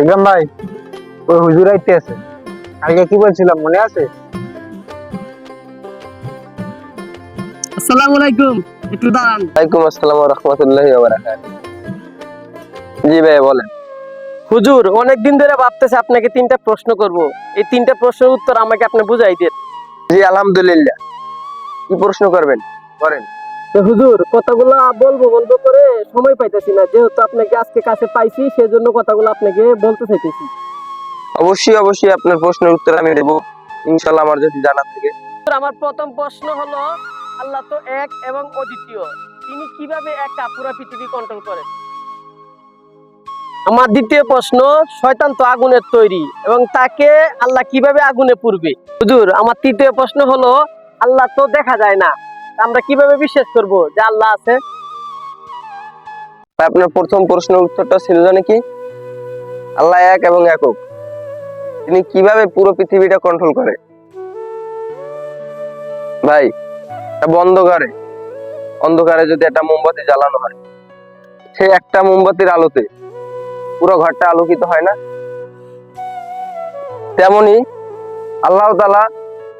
বিক্রম ভাই ওই হুজুর আইতে আছে। আগে কি বলছিলাম মনে আছে? আসসালামু আলাইকুম একটু দাঁড়ান। ওয়ালাইকুম আসসালাম রহমতুল্লাহ জি ভাই বলেন। হুজুর অনেকদিন ধরে ভাবতেছে আপনাকে তিনটা প্রশ্ন করব। এই তিনটা প্রশ্নের উত্তর আমাকে আপনি বুঝাই দেন। জি আলহামদুলিল্লাহ। কি প্রশ্ন করবেন? করেন তো হুজুর কথাগুলো বলব বলব করে সময় পাইতেছি না। যেহেতু আপনাকে আজকে কাছে পাইছি সেজন্য কথাগুলো আপনাকে বলতে চাইতেছি। অবশ্যই অবশ্যই আপনার প্রশ্নের উত্তর আমি দেবো। ইনশাল্লাহ আমার যদি জানা থাকে। আমার প্রথম প্রশ্ন হলো আল্লাহ তো এক এবং অদ্বিতীয়। তিনি কীভাবে একা পুরো পৃথিবী কন্ট্রোল করেন? আমার দ্বিতীয় প্রশ্ন শয়তান তো আগুনের তৈরি এবং তাকে আল্লাহ কীভাবে আগুনে পুরবে? হুজুর আমার তৃতীয় প্রশ্ন হলো আল্লাহ তো দেখা যায় না। আমরা কীভাবে বিশ্বাস করব যে আল্লাহ আছে? আপনার প্রথম প্রশ্নের উত্তরটা ছিল জানে কি? আল্লাহ এক এবং একক। তিনি কীভাবে পুরো পৃথিবীটা কন্ট্রোল করে? ভাই একটা অন্ধকারে অন্ধকারে যদি একটা মোমবাতি জ্বালানো হয়, সে একটা মোমবাতির আলোতে পুরো ঘরটা আলোকিত হয় না? তেমনি আল্লাহ তালা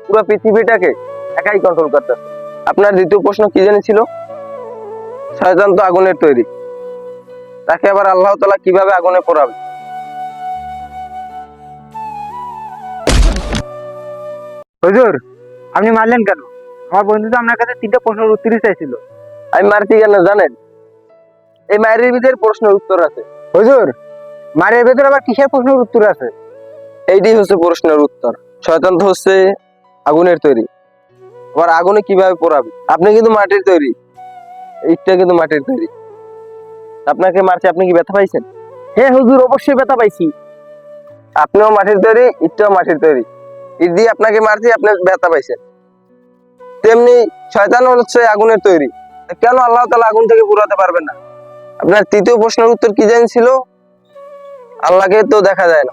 পুরো পৃথিবীটাকে একাই কন্ট্রোল করতেছে। আপনার দ্বিতীয় প্রশ্ন কি জানি ছিল? শয়তান তো আগুনের তৈরি। তাকে আবার আল্লাহ তালা কীভাবে আগুনে পোড়াবে? হুজুর আপনি মারলেন কেন? আমার বন্ধু তো আপনার কাছে তিনটা প্রশ্নের উত্তরই চাইছিল। আমি মারছি কেন জানেন? এই মায়ের ভিতরে প্রশ্নের উত্তর আছে। হুজুর মারের ভেতরে আবার কিসের প্রশ্নের উত্তর আছে? এইটাই হচ্ছে প্রশ্নের উত্তর। শয়তান তো হচ্ছে আগুনের তৈরি। আবার আগুনে কীভাবে পোড়াবে? আপনি কিন্তু মাটির তৈরি। ইটটা কিন্তু মাটির তৈরি। আপনাকে মারছে আপনি কি ব্যথা পাইছেন? হ্যাঁ হুজুর অবশ্যই ব্যথা পাইছি। আপনিও মাটির তৈরি ইটটাও মাটির তৈরি। ইট দিয়ে আপনাকে মারছি আপনি ব্যথা পাইছেন। তেমনি শয়তান হচ্ছে আগুনের তৈরি। কেন আল্লাহ তালা আগুন থেকে পুরাতে পারবেন না? আপনার তৃতীয় প্রশ্নের উত্তর কি জানছিল আল্লাহকে তো দেখা যায় না।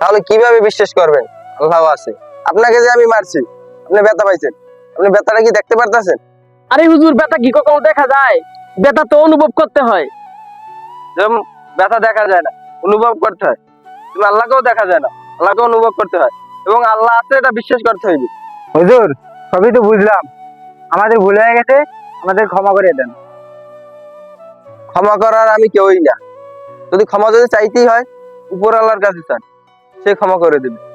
তাহলে কীভাবে বিশ্বাস করবেন? আল্লাহ আছে। আপনাকে যে আমি মারছি আপনি ব্যথা পাইছেন। আপনি ব্যথাটা কি দেখতে পারতেছেন? আরে হুজুর ব্যথা কি কখনো দেখা যায়? ব্যথা তো অনুভব করতে হয়। যেমন ব্যথা দেখা যায় না অনুভব করতে হয়। তুমি আল্লাহকেও দেখা যায় না আল্লাহকে অনুভব করতে হয়। এবং আল্লাহ আছে এটা বিশ্বাস করতে হইবে। হুজুর সবই তো বুঝলাম। আমাদের ভুল হয়ে গেছে আমাদের ক্ষমা করে দেন। ক্ষমা করার আমি কেউই না। যদি ক্ষমা যদি চাইতেই হয় উপর আল্লাহর কাছে চান সে ক্ষমা করে দেবে।